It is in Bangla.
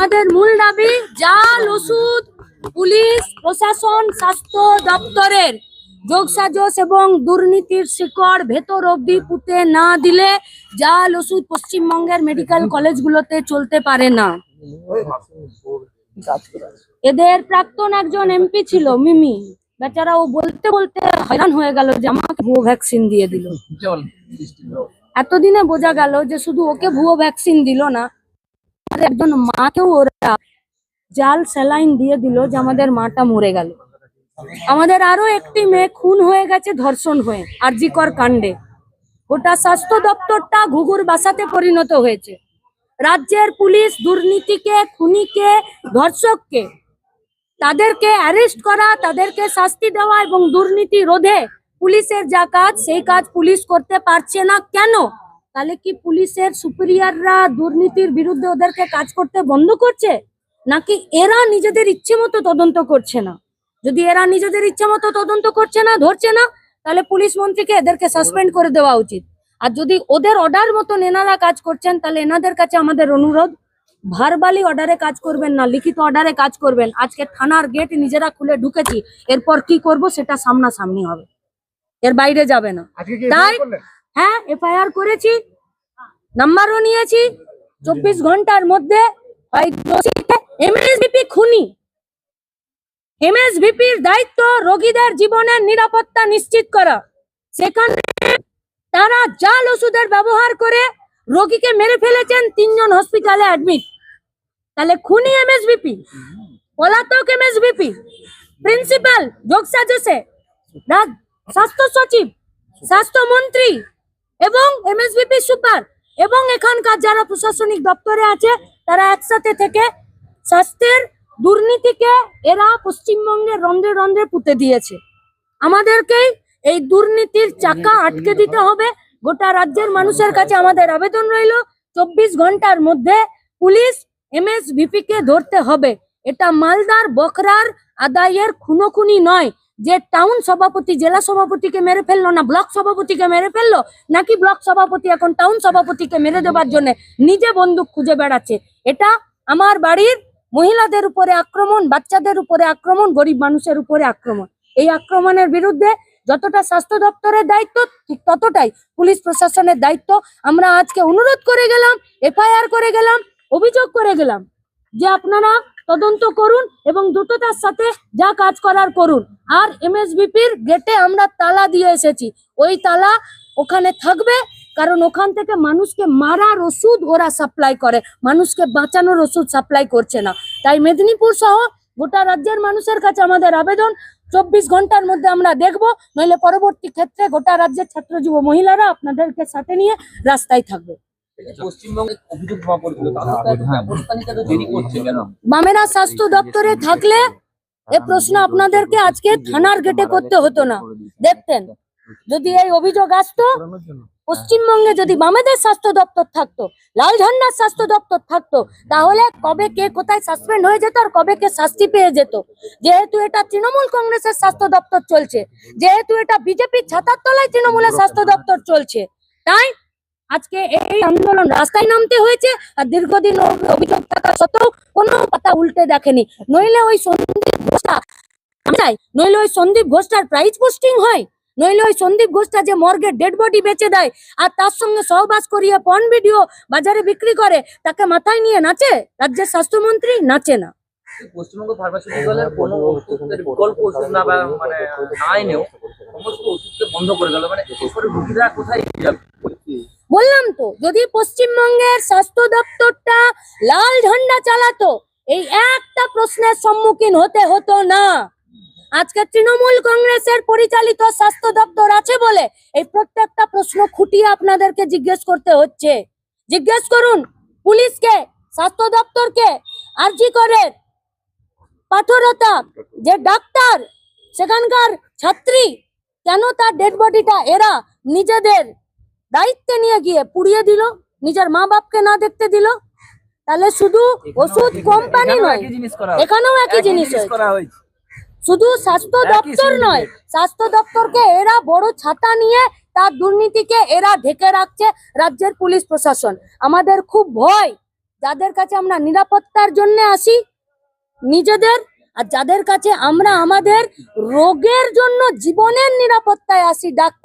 আমাদের মূল দাবি জাল ওষুধ পুলিশ প্রশাসন স্বাস্থ্য দপ্তরের যোগসাজস এবং দুর্নীতির শিকড় ভেতর অবধি পুঁতে না দিলে জাল ওষুধ পশ্চিমবঙ্গের মেডিকেল কলেজগুলোতে চলতে পারে না। এদের প্রাক্তন একজন এমপি ছিল মিমি। বেচারা ও বলতে বলতে হয়রান হয়ে গেল যে আমাকে ভুয়ো ভ্যাকসিন দিয়ে দিল। এতদিনে বোঝা গেল যে শুধু ওকে ভুয়ো ভ্যাকসিন দিল না আর একজন মাকেও ওরা জাল, স্যালাইন দিয়ে দিল যে আমাদের মাটা মরে গেল। আমাদের আরও একটি মেয়ে খুন হয়ে গেছে, ধর্ষণ হয়ে, আরজিকর কাণ্ডে। গোটা স্বাস্থ্য দপ্তরটা ঘুঘুর বাসাতে পরিণত হয়েছে। রাজ্যের পুলিশ দুর্নীতিকে, খুনিকে, ধর্ষককে, তাদেরকে অ্যারেস্ট করা, তাদেরকে শাস্তি দেওয়া এবং দুর্নীতি রোধে পুলিশের যা কাজ, সেই কাজ পুলিশ করতে পারছে না। কেন? তাহলে কি পুলিশের সুপিরিয়ররা দুর্নীতির বিরুদ্ধে ওদেরকে কাজ করতে বন্ধ করছে? নাকি এরা নিজেদের ইচ্ছে মতো তদন্ত করছে না? যদি এরা নিজেদের ইচ্ছে মতো তদন্ত করছে না ধরছে না তাহলে পুলিশ মন্ত্রীকে এদেরকে সাসপেন্ড করে দেওয়া উচিত। আর যদি ওদের অর্ডার মতো এনারা কাজ করছেন তাহলে এনাদের কাছে আমাদের অনুরোধ ভারবালি অর্ডারে কাজ করবেন না লিখিত অর্ডারে কাজ করবেন। আজকে থানার গেট নিজেরা খুলে ঢুকেছি এরপর কি করব সেটা সামনাসামনি হবে। এর বাইরে যাবে না। তাই? হ্যাঁ এফআইআর করেছি নাম্বারও নিয়েছি, চব্বিশ ঘণ্টার মধ্যে এমএসবিপি খুনি। এমএসভিপির দায়িত্ব রোগীদের জীবনের নিরাপত্তা নিশ্চিত করা। সেখানে তারা জাল ওষুধের ব্যবহার করে রোগীকে মেরে ফেলেছেন, তিনজন হসপিটালে অ্যাডমিট তাহলে খুনি এমএসভিপি পলাতক এমএসভিপি প্রিন্সিপাল যোগসাজসে রাজ- স্বাস্থ্য সচিব, স্বাস্থ্যমন্ত্রী এবং এমএসভিপি সুপার এবং এখানকার যারা প্রশাসনিক দপ্তরে আছে, তারা একসাথে থেকে স্বাস্থ্যের দুর্নীতিকে এরা পশ্চিমবঙ্গের রন্ধ্রে রন্ধ্রে পুঁতে দিয়েছে। আমাদেরকেই এই দুর্নীতির চাকা আটকে দিতে হবে। গোটা রাজ্যের মানুষের কাছে আমাদের আবেদন রইল, চব্বিশ ঘণ্টার মধ্যে পুলিশ এমএসভিপি কে ধরতে হবে। এটা মালদার বকরার আদায়ের খুনোখুনি নয় যে টাউন সভাপতি, জেলা সভাপতিকে মেরে ফেলল না ব্লক সভাপতিকে মেরে ফেলল, নাকি ব্লক সভাপতি এখন টাউন সভাপতিকে মেরে দেবার জন্য নিজে বন্দুক খুঁজে বেড়াচ্ছে? এটা আমার বাড়ির মহিলাদের উপরে আক্রমণ, বাচ্চাদের উপরে আক্রমণ, গরিব মানুষের উপরে আক্রমণ। এই আক্রমণের বিরুদ্ধে যতটা স্বাস্থ্য দপ্তরের দায়িত্ব, ঠিক ততটাই পুলিশ প্রশাসনের দায়িত্ব। আমরা আজকে অনুরোধ করে গেলাম, এফআইআর করে গেলাম, অভিযোগ করে গেলাম যে আপনারা তদন্ত করুন এবং দ্রুততার সাথে যা কাজ করার করুন। আর এমএসবিপির গেটে আমরা তালা দিয়ে এসেছি। ওই তালা ওখানে থাকবে, কারণ ওখান থেকে মানুষকে মারার ওষুধ ওরা সাপ্লাই করে। মানুষকে বাঁচানোর ওষুধ সাপ্লাই করছে না। তাই মেদিনীপুর সহ গোটা রাজ্যের মানুষের কাছে আমাদের আবেদন। চব্বিশ ঘণ্টার মধ্যে আমরা দেখব, নইলে পরবর্তী ক্ষেত্রে গোটা রাজ্যের ছাত্র, যুব, মহিলারা আপনাদেরকে সাথে নিয়ে রাস্তায় থাকবে। দেরি করছে কেন? বামেরা স্বাস্থ্য দপ্তরে থাকলে এ প্রশ্ন আপনাদেরকে আজকে থানার গেটে করতে হতো না। দেখতেন যদি এই অভিযোগ আসতো পশ্চিমবঙ্গে যদি বামেদের স্বাস্থ্য দপ্তর থাকতো লাল ঝান্ডার স্বাস্থ্য দপ্তর থাকতো তাহলে কবে কে কোথায় সাসপেন্ড হয়ে যেত আর কবে কে শাস্তি পেয়ে যেত? যেহেতু এটা তৃণমূল কংগ্রেসের স্বাস্থ্য দপ্তর চলছে যেহেতু এটা বিজেপির ছাতার তলায় তৃণমূলের স্বাস্থ্য দপ্তর চলছে তাই আজকে এই আন্দোলন রাস্তায় নামতে হয়েছে আর দীর্ঘদিন অভিযোগ থাকা সত্ত্বেও কোনো পাতা উল্টে দেখেনি। নইলে ওই সন্দীপ ঘোষটা নইলে ওই সন্দীপ ঘোষটার প্রাইজ পোস্টিং হয়। নইলে ওই সন্দীপ ঘোষটা যে মর্গে ডেড বডি বেচে দেয় আর তার সঙ্গে সহবাস করিয়ে পন ভিডিও বাজারে বিক্রি করে, তাকে মাথায় নিয়ে নাচে? রাজ্যের স্বাস্থ্যমন্ত্রী নাচে না। পশ্চিমবঙ্গ ফার্মাসিউটিক্যালের কোনো ওষুধের বিকল্প ওষুধ না বা মানে না এনেও সমস্ত ওষুধকে বন্ধ করে গেল মানে এরপরে রুগীরা কোথায় যাবে? বললাম তো, যদি পশ্চিমবঙ্গের স্বাস্থ্য দপ্তরটা লাল ঝন্ডা চালাতো, এই একটা প্রশ্নের সম্মুখীন হতে হতো না। আজকে তৃণমূল কংগ্রেসের পরিচালিত স্বাস্থ্য দপ্তর আছে বলে এই প্রত্যেকটা প্রশ্ন খুঁটিয়ে আপনাদেরকে জিজ্ঞেস করতে হচ্ছে। জিজ্ঞেস করুন, পুলিশকে, স্বাস্থ্য দপ্তরকে, আরজি করে পাথরতা যে ডাক্তার, সেখানকার ছাত্রী, কেন তার ডেড বডিটা এরা নিজেদের দায়িত্বে নিয়ে গিয়ে পুড়িয়ে দিল নিজের মা বাপকে না দেখতে দিল। তাহলে শুধু ওষুধ কোম্পানি নয় এখানেও একই জিনিস শুধু স্বাস্থ্য দপ্তর নয় স্বাস্থ্য দপ্তরকে এরা বড় ছাতা নিয়ে তার দুর্নীতিকে এরা ঢেকে রাখছে রাজ্যের পুলিশ প্রশাসন। আমাদের খুব ভয় যাদের কাছে আমরা নিরাপত্তার জন্য আসি নিজেদের আর যাদের কাছে আমরা আমাদের রোগের জন্য জীবনের নিরাপত্তায় আসি ডাক্তার